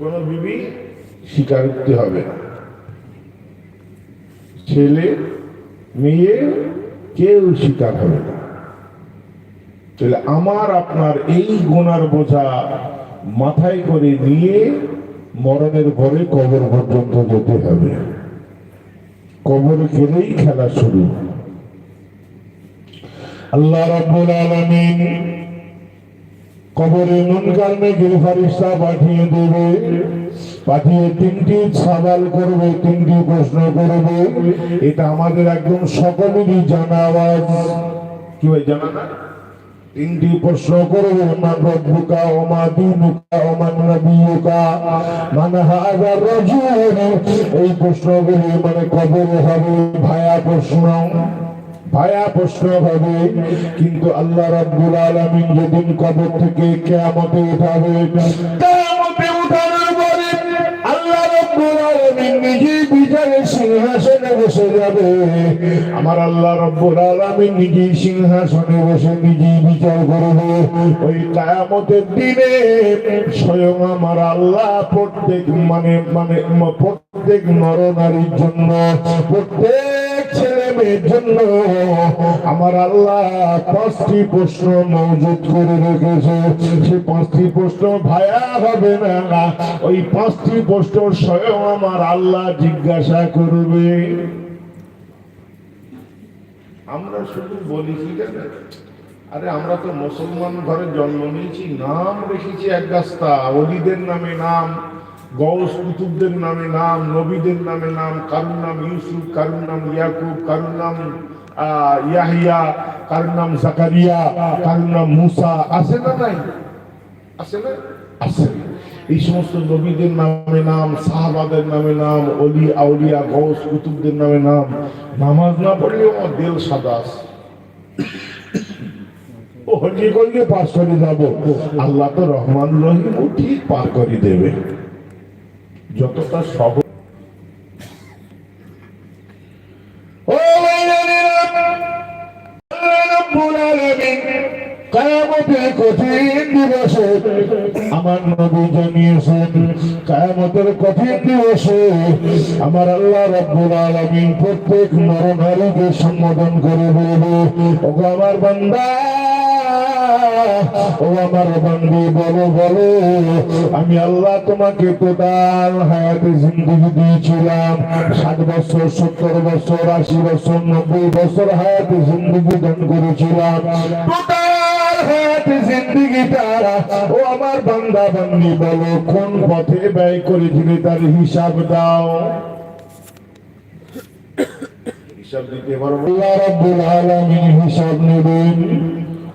বিবি হবে। ছেলে, মেয়ে, কেউ স্বীকার হবে না। তাহলে আমার, আপনার এই গোনার বোঝা মাথায় করে নিয়ে মরণের পরে কবর পর্যন্ত যেতে হবে। কবর গেলেই খেলা শুরু। আল্লাহ রাব্বুল আলামিন কবরে মুনকার নেকির ফারিস্তা পাঠিয়ে দেবে। পাঠিয়ে তিনটি সওয়াল করবে, তিনটি প্রশ্ন করবে। এটা আমাদের একদম সকলেরই জানা আওয়াজ। কি হয় জানা না? তিনটি প্রশ্ন করবে, মান ও মা দিনুকা ও মান নবিয়ুকা। মান রাজুল এই প্রশ্নগুলি মানে কবরে হবে ভায়া প্রশ্ন। ভায়া প্রশ্ন হবে কিন্তু আল্লাহ রাব্বুল আলামিন যেদিন কবর থেকে কিয়ামতে আমার আল্লাহ রাব্বুল সিংহাসনে বসে বিচার করবে। ওই কিয়ামতের দিনে স্বয়ং আমার আল্লাহ প্রত্যেক মানে মানে প্রত্যেক নর নারীর জন্য প্রত্যেক ছেলে মেয়ের জন্য আমার আল্লাহ পাঁচটি প্রশ্ন মজুদ করে রেখেছে। সে পাঁচটি প্রশ্ন ভায়া হবে না ওই পাঁচটি প্রশ্ন স্বয়ং আমার আল্লাহ জিজ্ঞাসা করবে। আমরা শুধু বলি কি? আরে আমরা তো মুসলমান ঘরে জন্ম নিয়েছি, নাম রেখেছি এক গাছটা অলিদের নামে নাম। গৌস কুতুবদের নামে নাম, নবীদের নামে নাম, কারুর নাম ইউসুফ, কারুর নাম ইয়াকুব, কারুর নাম ইয়াহিয়া, কারুর নাম জাকারিয়া, কারুর নাম মুসা। আছে না নাই? আছে না? আছে। এই সমস্ত নবীদের নামে নাম, সাহাবাদের নামে নাম, অলি, আউলিয়া, গৌস কুতুবদের নামে নাম। নামাজ না পড়লেও আমার দিল সাদা আছে। ও হজি করলে পাশ করে যাব। আল্লাহ তো রহমান রহিম ঠিক পার করে দেবে। কঠিন দিবসে আমার নবী জানিয়েছেন, কায়ামতের কঠিন দিবসে আমার আল্লাহ রাব্বুল আলামিন প্রত্যেক নরনারীকে সম্বোধন করে বলবে, ওগো আমার বান্দা ও আমার বন্ধু বলো বলো। আমি আল্লাহ তোমাকে টোটাল হায়াতে জিন্দগি দিয়েছিলাম। ষাট বছর, সত্তর বছর, আশি বছর, নব্বই বছর হায়াতে জিন্দগি দান করেছিলাম। ও আমার বান্দা, বান্দি, বলো, কোন পথে ব্যয় করেছিলে তার হিসাব দাও? হিসাব দিতে পারব? আল্লাহ রাব্বুল আলামিন হিসাব নেবেন।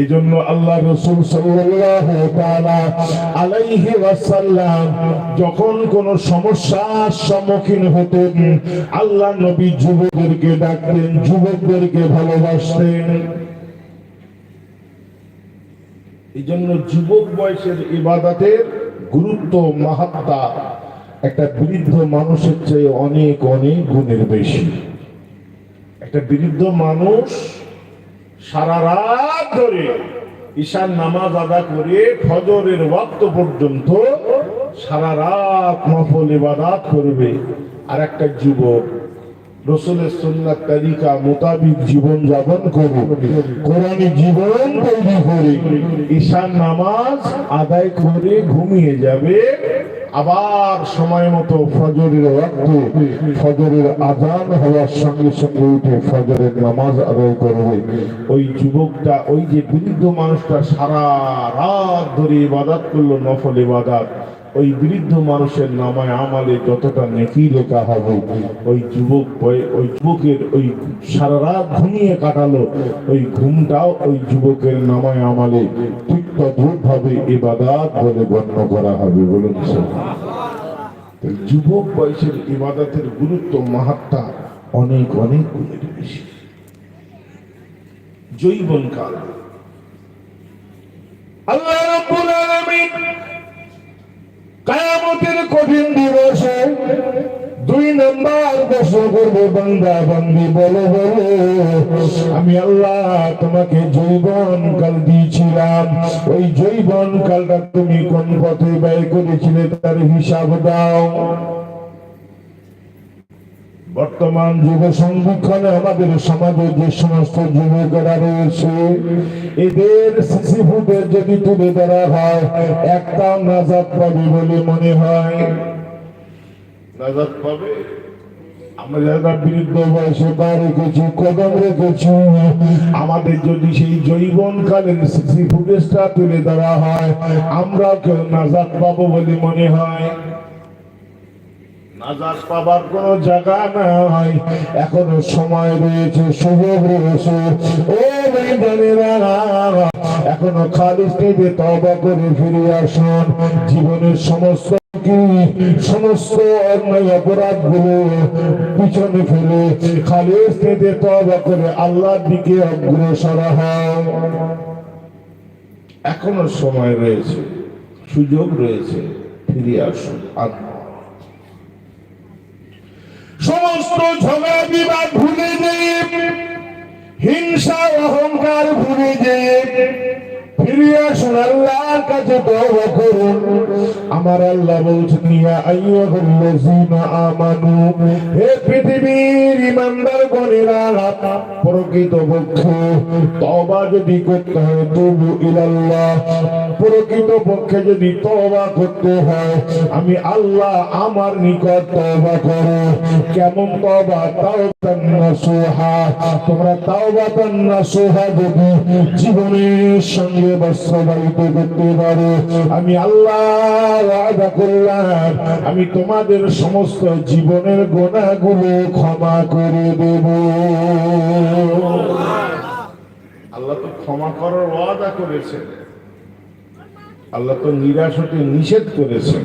এই জন্য আল্লাহ রসুল আলাইহি ওয়াসাল্লাম যখন কোন সমস্যার সম্মুখীন হতেন, আল্লাহ নবী যুবকদেরকে ডাকতেন, যুবকদেরকে ভালোবাসতেন। এই জন্য যুবক বয়সের ইবাদতের গুরুত্ব, মাহাত্মা একটা বৃদ্ধ মানুষের চেয়ে অনেক অনেক গুণের বেশি। একটা বৃদ্ধ মানুষ সারা রাত ধরে ঈশান নামাজ আদা করে ফজরের ওয়াক্ত পর্যন্ত সারা রাত নফল ইবাদাত করবে। আর একটা যুবক, রসুলের সুন্নাত তালিকা মোতাবিক জীবন যাপন করে কোরআনী জীবন তৈরি করে ঈশান নামাজ আদায় করে ঘুমিয়ে যাবে। আবার সময় মতো ফজরের ওয়াক্ত ফজরের আজান হওয়ার সঙ্গে সঙ্গে উঠে ফজরের নামাজ আদায় করবে। ওই যুবকটা, ওই যে বৃদ্ধ মানুষটা সারা রাত ধরে ইবাদাত করল, নফল ইবাদাত। ওই বৃদ্ধ মানুষের নামায় আমালে যতটা নেকি লেখা হবে। ওই যুবক ওই যুবকের ওই সারা রাত ঘুমিয়ে কাটালো। ওই ঘুমটাও ওই যুবকের নামায় আমালে। ঠিক তদ্রুপ ইবাদাত বলে গণ্য করা হবে, বলুন যুবক বয়সের ইবাদাতের গুরুত্ব, মাহাত্মা অনেক অনেক গুণের বেশি। জৈবনকাল। আল্লাহ কায়ামতের কঠিন দিবসে দুই প্রশ্ন করব বলো বলো। আমি আল্লাহ তোমাকে যৌবন কাল দিয়েছিলাম। ওই যৌবন কালটা তুমি কোন পথে ব্যয় করেছিলে তার হিসাব দাও। বর্তমান যুব সংরক্ষণে আমাদের সমাজে যে সমস্ত যুবকেরা রয়েছে, এদের ফুটেজ যদি তুলে ধরা হয়, একটাও নাজাদ পাবে বলে মনে হয়। নাজাদ পাবে? আমাদের যদি সেই জৈবন কালের সিসি ফুটেজটা তুলে ধরা হয়, আমরা কেউ নাজাদ পাবো বলে মনে হয়। পাবার কোন জায়গা এখনও সময় রয়েছে এখনও তবা করে ফিরে আসুন। জীবনের সমস্ত কি সমস্ত অন্যায় অপরাধগুলো পিছনে ফেলে খালিস থেকে তবা করে আল্লাহর দিকে অগ্রসর হও? এখনও সময় রয়েছে, সুযোগ রয়েছে, ফিরে আসুন সমস্ত ঝগড়া, বিবাদ ভুলে যেয়ে, হিংসা, অহংকার ভুলে যেয়ে আমার আল্লাহ বলছেন প্রকৃত পক্ষে যদি করতে তবু করতে হয়, আমি আল্লাহ আমার নিকট তওবা করো। কেমন তওবা? তাওবাতান নাসুহা। তোমরা তাওবাতান নাসুহা যদি জীবনের সঙ্গে আমি আমি তোমাদের সমস্ত জীবনের গোনাগুলো ক্ষমা করে দেব। আল্লাহ তো ক্ষমা করার ওয়াদা করেছেন। আল্লাহ তো নিরাশ হতে নিষেধ করেছেন।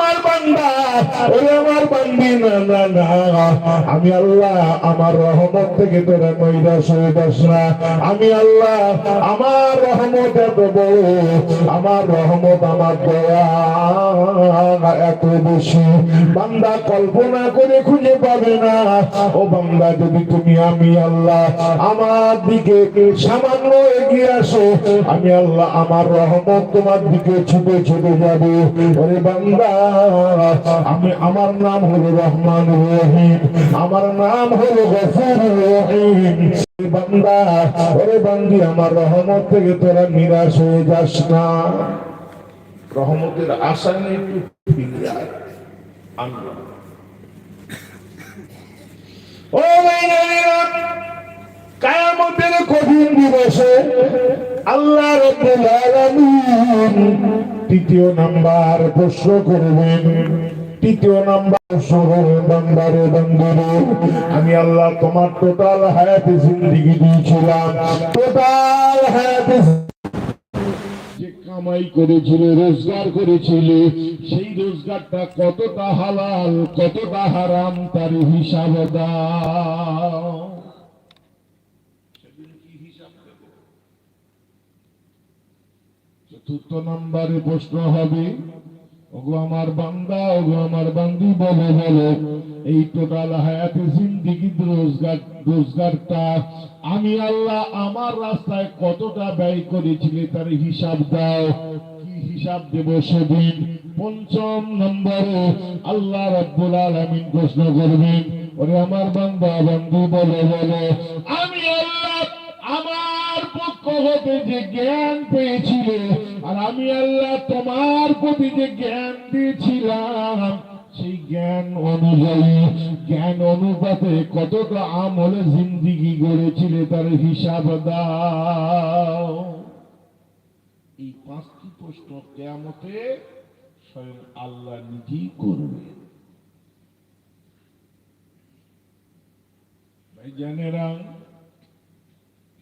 আমার বান্দা ওরে আমার বান্দি না না না। আমি আল্লাহ, আমার রহমত থেকে তোরা হয়ে যাস না। আমি আল্লাহ, আমার রহমত এত বড়, আমার রহমত আমার দয়া এত বেশি। বান্দা কল্পনা করে খুঁজে পাবে না। ও বান্দা, যদি তুমি আমি আল্লাহ, আমার দিকে সামান্য এগিয়ে আসো, আমি আল্লাহ, আমার রহমত তোমার দিকে ছুটে ছুটে যাবে। ওরে বান্দা আমি আমার নাম হলো রহমান রহিম, আমার নাম হলো গফুর রহিম। বান্দা, ওরে বান্দি, আমার রহমত থেকে তোরা নিরাশ হয়ে যাস না। রহমতের আশা নিয়ে একটু ফিরে আয়। আনলাম ও ভাইরা কায়ামতের কঠিন দিবসে আল্লাহ রব্বুল তৃতীয় নাম্বার প্রশ্ন করবেন। তৃতীয় নাম্বার বান্দারে বান্দারে আমি আল্লাহ তোমার টোটাল হায়াতে জিন্দিগি দিয়েছিলাম। টোটাল হায়াতে কামাই করেছিলে, রোজগার করেছিলে, সেই রোজগারটা কতটা হালাল, কতটা হারাম, তার হিসাব দাও সেদিন কি হিসাব দেব? চতুর্থ নম্বরে প্রশ্ন হবে, ওগো আমার বান্দা, ওগো আমার বান্দি, বলে বলে, এই টোটাল হায়াতে জিন্দিগি রোজগার, রোজগারটা আমি আল্লাহ আমার রাস্তায় কতটা ব্যয় করেছিলে তার হিসাব দাও। কি হিসাব দেব সেদিন? পঞ্চম নম্বরে আল্লাহ রাব্বুল আলামিন প্রশ্ন করবেন, ওরে আমার বান্দা, বান্দি, বলে বলে, আমি আল্লাহ আমার হতে যে জ্ঞান পেয়েছিল, আর আমি আল্লাহ তোমার প্রতি যে জ্ঞান দিয়েছিলাম, সেই জ্ঞান অনুযায়ী, জ্ঞান অনুপাতে কতটা আমলে জিন্দিগি গড়েছিলে তার হিসাব দাও। এই পাঁচটি প্রশ্ন কেয়ামতে স্বয়ং আল্লাহ নিজেই করবে। ভাই জানেরা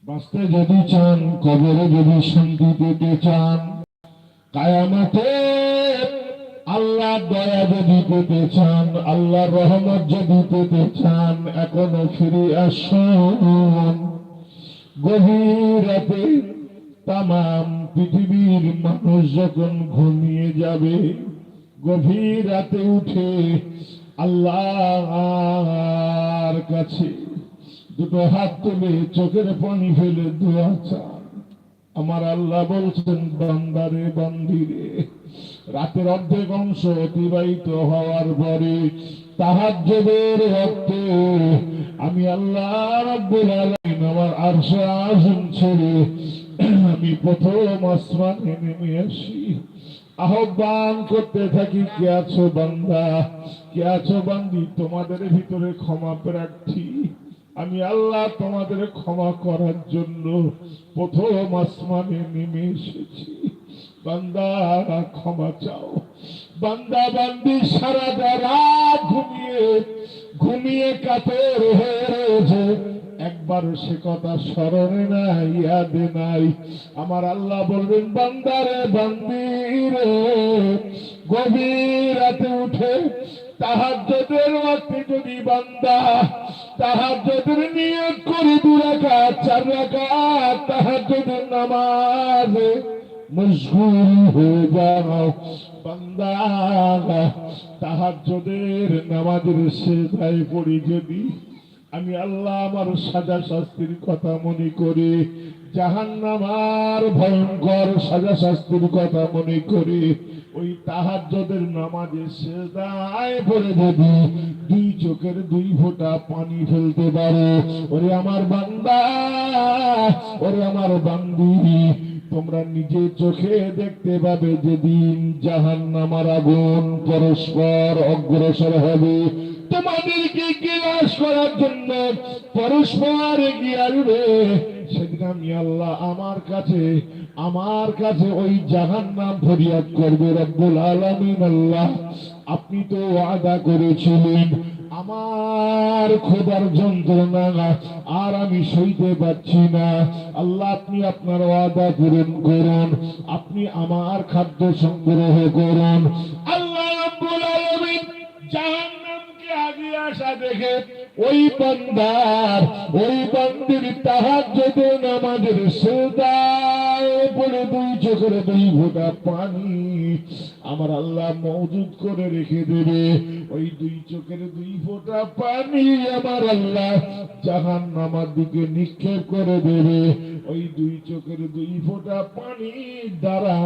বাঁচতে যদি চান, কবরে যদি শান্তি পেতে চান, কায়ামতে আল্লাহ দয়া যদি পেতে চান, আল্লাহ রহমত যদি পেতে চান, এখনও ফিরে আসুন। গভীর তাম পৃথিবীর মানুষ যখন ঘুমিয়ে যাবে, গভীর রাতে উঠে আল্লাহর কাছে দুটো হাত তুলে চোখের পানি ফেলে দোয়া চান। আমার আল্লাহ বলছেন, বান্দারে, বান্দিরে, রাতের অর্ধেক অংশ অতিবাহিত হওয়ার পরে তাহাজ্জুদের রক্তে আমি আল্লাহ রাব্বুল আলামিন আমার আরশে আযম ছেড়ে আমি প্রথম আসমানে নেমে আসি। আহ্বান করতে থাকি, কে আছো বান্দা? কে আছো বান্দি? তোমাদের ভিতরে ক্ষমা প্রার্থী। আমি আল্লাহ তোমাদের ক্ষমা করার জন্য প্রথম আসমানে নেমে এসেছি। বান্দা, ক্ষমা চাও। বান্দা, বান্দি, সারা রাত ঘুমিয়ে ঘুমিয়ে হয়ে রয়েছে। একবার সে কথা স্মরণে নাই, ইয়াদে নাই। আমার আল্লাহ বলবেন বান্দারে বান্দিরে গভীর রাতে উঠে তাহাজ্জুদের ওয়াক্তে যদি বান্দা তাহাজ্জুদের নিয়ত করে দু রাকাত, চার রাকাত তাহাজ্জুদের নামাজে মশগুল হয়ে যাও। বান্দা তাহাজ্জুদের নামাজের সেজদায় পড়ি যদি আমি আল্লাহ আমার সাজা শাস্তির কথা মনে করে জাহান্নামার ভয়ঙ্কর সাজা শাস্তির কথা মনে করে ওই তাহাজ্জুদের নামাজে সেজদায় পড়ে যদি দুই চোখের দুই ফোঁটা পানি ফেলতে পারো, ওরে আমার বান্দা, ওরে আমার বান্দি, তোমরা নিজে চোখে দেখতে পাবে যেদিন জাহান নামার আগুন পরস্পর অগ্রসর হবে। তোমাদেরকে গ্রাস করার জন্য পরস্পর এগিয়ে আসবে। সেদিন আমি আল্লাহ আমার কাছে আমার কাছে ওই জাহান নাম ফরিয়াদ করবে রব্বুল আলমিন আল্লাহ। আপনি তো ওয়াদা করেছিলেন আমার খোদার যন্ত্রণা আর আমি সইতে পারছি না। আল্লাহ, আপনি আপনার ওয়াদা পূরণ করুন, আপনি আমার খাদ্য সংগ্রহ করুন। আল্লাহ আলামিন জাহান্নামকে আগে আসা দেখে ওই বান্দার, ওই বান্দির তাহাজ্জুদে নামাজের সেজদায় পড়ে দুই চোখের দুই ফোঁটা পানি আমার আল্লাহ মজুদ করে রেখে দেবে। ওই দুই চোখের দুই ফোঁটা পানি আমার আল্লাহ জাহান নামার দিকে নিক্ষেপ করে দেবে। ওই দুই চোখের দুই ফোঁটা পানি দ্বারা